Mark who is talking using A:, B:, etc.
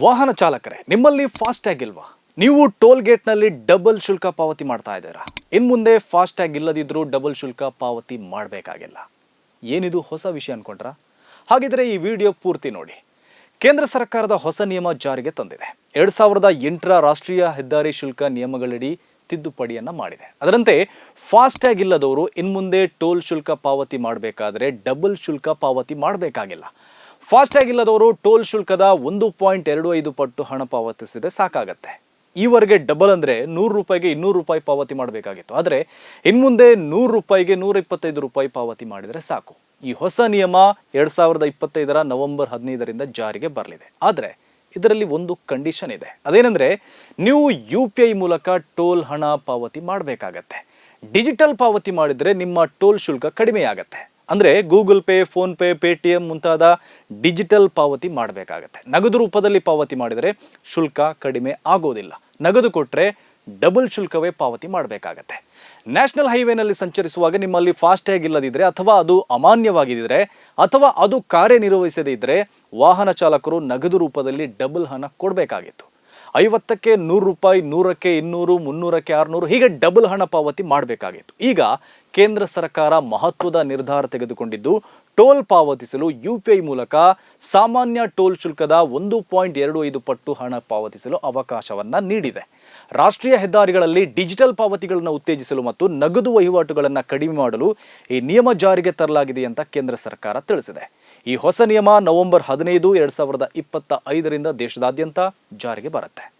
A: ವಾಹನ ಚಾಲಕರೇ, ನಿಮ್ಮಲ್ಲಿ fast tag ಇಲ್ವಾ? ನೀವು ಟೋಲ್ ಗೇಟ್ನಲ್ಲಿ ಡಬಲ್ ಶುಲ್ಕ ಪಾವತಿ ಮಾಡ್ತಾ ಇದ್ದೀರಾ? ಇನ್ ಮುಂದೆ ಫಾಸ್ಟ್ ಟ್ಯಾಗ್ ಇಲ್ಲದಿದ್ರೂ ಡಬಲ್ ಶುಲ್ಕ ಪಾವತಿ ಮಾಡಬೇಕಾಗಿಲ್ಲ. ಏನಿದು ಹೊಸ ವಿಷಯ ಅನ್ಕೊಂಡ್ರಾ? ಹಾಗಿದ್ರೆ ಈ ವಿಡಿಯೋ ಪೂರ್ತಿ ನೋಡಿ. ಕೇಂದ್ರ ಸರ್ಕಾರದ ಹೊಸ ನಿಯಮ ಜಾರಿಗೆ ತಂದಿದೆ. ಎರಡು ಸಾವಿರದ ಎಂಟರ ರಾಷ್ಟ್ರೀಯ ಹೆದ್ದಾರಿ ಶುಲ್ಕ ನಿಯಮಗಳಡಿ ತಿದ್ದುಪಡಿಯನ್ನ ಮಾಡಿದೆ. ಅದರಂತೆ ಫಾಸ್ಟ್ ಟ್ಯಾಗ್ ಇಲ್ಲದವರು ಇನ್ಮುಂದೆ ಟೋಲ್ ಶುಲ್ಕ ಪಾವತಿ ಮಾಡಬೇಕಾದ್ರೆ ಡಬಲ್ ಶುಲ್ಕ ಪಾವತಿ ಮಾಡಬೇಕಾಗಿಲ್ಲ. ಫಾಸ್ಟ್ಯಾಗ್ ಇಲ್ಲದವರು ಟೋಲ್ ಶುಲ್ಕದ ಒಂದು ಪಾಯಿಂಟ್ ಎರಡು ಐದು ಪಟ್ಟು ಹಣ ಪಾವತಿಸಿದ್ರೆ ಸಾಕಾಗತ್ತೆ. ಈವರೆಗೆ ಡಬಲ್ ಅಂದರೆ ನೂರು ರೂಪಾಯಿಗೆ ಇನ್ನೂರು ರೂಪಾಯಿ ಪಾವತಿ ಮಾಡಬೇಕಾಗಿತ್ತು. ಆದರೆ ಇನ್ಮುಂದೆ ನೂರು ರೂಪಾಯಿಗೆ ನೂರ ಇಪ್ಪತ್ತೈದು ರೂಪಾಯಿ ಪಾವತಿ ಮಾಡಿದರೆ ಸಾಕು. ಈ ಹೊಸ ನಿಯಮ ಎರಡು ಸಾವಿರದ ಇಪ್ಪತ್ತೈದರ ನವೆಂಬರ್ ಹದಿನೈದರಿಂದ ಜಾರಿಗೆ ಬರಲಿದೆ. ಆದರೆ ಇದರಲ್ಲಿ ಒಂದು ಕಂಡೀಷನ್ ಇದೆ. ಅದೇನೆಂದರೆ ನೀವು ಯು ಪಿ ಐ ಮೂಲಕ ಟೋಲ್ ಹಣ ಪಾವತಿ ಮಾಡಬೇಕಾಗತ್ತೆ. ಡಿಜಿಟಲ್ ಪಾವತಿ ಮಾಡಿದರೆ ನಿಮ್ಮ ಟೋಲ್ ಶುಲ್ಕ ಕಡಿಮೆಯಾಗತ್ತೆ. ಅಂದರೆ ಗೂಗಲ್ ಪೇ ಫೋನ್ಪೇ ಪೇಟಿಎಂ ಮುಂತಾದ ಡಿಜಿಟಲ್ ಪಾವತಿ ಮಾಡಬೇಕಾಗತ್ತೆ. ನಗದು ರೂಪದಲ್ಲಿ ಪಾವತಿ ಮಾಡಿದರೆ ಶುಲ್ಕ ಕಡಿಮೆ ಆಗೋದಿಲ್ಲ. ನಗದು ಕೊಟ್ಟರೆ ಡಬಲ್ ಶುಲ್ಕವೇ ಪಾವತಿ ಮಾಡಬೇಕಾಗತ್ತೆ. ನ್ಯಾಷನಲ್ ಹೈವೇನಲ್ಲಿ ಸಂಚರಿಸುವಾಗ ನಿಮ್ಮಲ್ಲಿ ಫಾಸ್ಟ್ಯಾಗ್ ಇಲ್ಲದಿದ್ದರೆ ಅಥವಾ ಅದು ಅಮಾನ್ಯವಾಗಿದ್ದರೆ ಅಥವಾ ಅದು ಕಾರ್ಯನಿರ್ವಹಿಸದೇ ಇದ್ದರೆ ವಾಹನ ಚಾಲಕರು ನಗದು ರೂಪದಲ್ಲಿ ಡಬಲ್ ಹಣ ಕೊಡಬೇಕಾಗಿತ್ತು. ಐವತ್ತಕ್ಕೆ ನೂರು ರೂಪಾಯಿ, ನೂರಕ್ಕೆ ಇನ್ನೂರು, ಮುನ್ನೂರಕ್ಕೆ ಆರುನೂರು ಹೀಗೆ ಡಬಲ್ ಹಣ ಪಾವತಿ ಮಾಡಬೇಕಾಗಿತ್ತು. ಈಗ ಕೇಂದ್ರ ಸರ್ಕಾರ ಮಹತ್ವದ ನಿರ್ಧಾರ ತೆಗೆದುಕೊಂಡಿದ್ದು, ಟೋಲ್ ಪಾವತಿಸಲು ಯು ಪಿ ಐ ಮೂಲಕ ಸಾಮಾನ್ಯ ಟೋಲ್ ಶುಲ್ಕದ ಒಂದು ಪಾಯಿಂಟ್ ಎರಡು ಐದು ಪಟ್ಟು ಹಣ ಪಾವತಿಸಲು ಅವಕಾಶವನ್ನ ನೀಡಿದೆ. ರಾಷ್ಟ್ರೀಯ ಹೆದ್ದಾರಿಗಳಲ್ಲಿ ಡಿಜಿಟಲ್ ಪಾವತಿಗಳನ್ನು ಉತ್ತೇಜಿಸಲು ಮತ್ತು ನಗದು ವಹಿವಾಟುಗಳನ್ನು ಕಡಿಮೆ ಮಾಡಲು ಈ ನಿಯಮ ಜಾರಿಗೆ ತರಲಾಗಿದೆ ಅಂತ ಕೇಂದ್ರ ಸರ್ಕಾರ ತಿಳಿಸಿದೆ. ಈ ಹೊಸ ನಿಯಮ ನವೆಂಬರ್ ಹದಿನೈದು, ಎರಡು ಸಾವಿರದ ಇಪ್ಪತ್ತ ಐದರಿಂದ ದೇಶದಾದ್ಯಂತ ಜಾರಿಗೆ ಬರುತ್ತೆ.